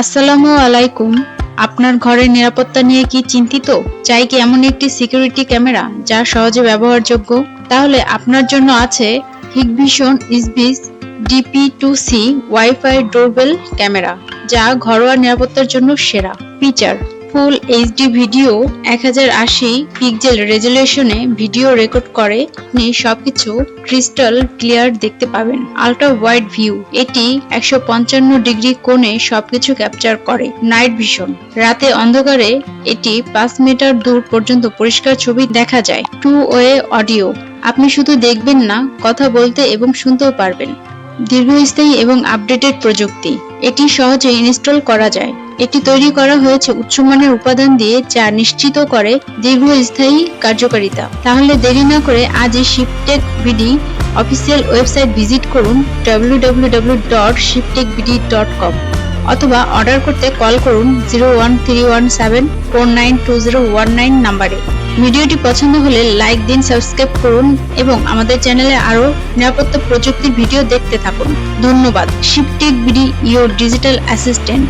আসসালামু আলাইকুম। আপনার ঘরের নিরাপত্তা নিয়ে কি চিন্তিত? চাই কি এমন একটি সিকিউরিটি ক্যামেরা যা সহজে ব্যবহারযোগ্য? তাহলে আপনার জন্য আছে Hikvision ইসবিস DP two C wifi doorbell camera যা ঘরোয়া নিরাপত্তার জন্য সেরা। ফিচার ফুল এইচডি ভিডিও এক হাজার আশি পিক্সেল রেজুলেশনে ভিডিও রেকর্ড করে, আপনি সবকিছু ক্রিস্টাল ক্লিয়ার দেখতে পাবেন। আল্ট্রা ওয়াইড ভিউ এটি একশো পঞ্চান্ন ডিগ্রি কোণে সবকিছু ক্যাপচার করে নাইট ভিশন রাতে অন্ধকারে এটি পাঁচ মিটার দূর পর্যন্ত পরিষ্কার ছবি দেখা যায় টু ওয়ে অডিও আপনি শুধু দেখবেন না, কথা বলতে এবং শুনতেও পারবেন। দীর্ঘস্থায়ী এবং আপডেটেড প্রযুক্তি, এটি সহজে ইনস্টল করা যায়। এটি তৈরি করা হয়েছে উচ্চমানের উপাদান দিয়ে যা নিশ্চিত করে দীর্ঘস্থায়ী কার্যকারিতা। তাহলে দেরি না করে আজই Shiptek BD official website visit করুন www.shiptekbd.com অথবা অর্ডার করতে কল করুন zero one three one seven four nine two zero one nine নাম্বারে। ভিডিওটি পছন্দ হলে লাইক দিন, সাবস্ক্রাইব করুন এবং আমাদের চ্যানেলে আরও নিরাপত্তা প্রযুক্তির ভিডিও দেখতে থাকুন। ধন্যবাদ। Shiptek BD your digital assistant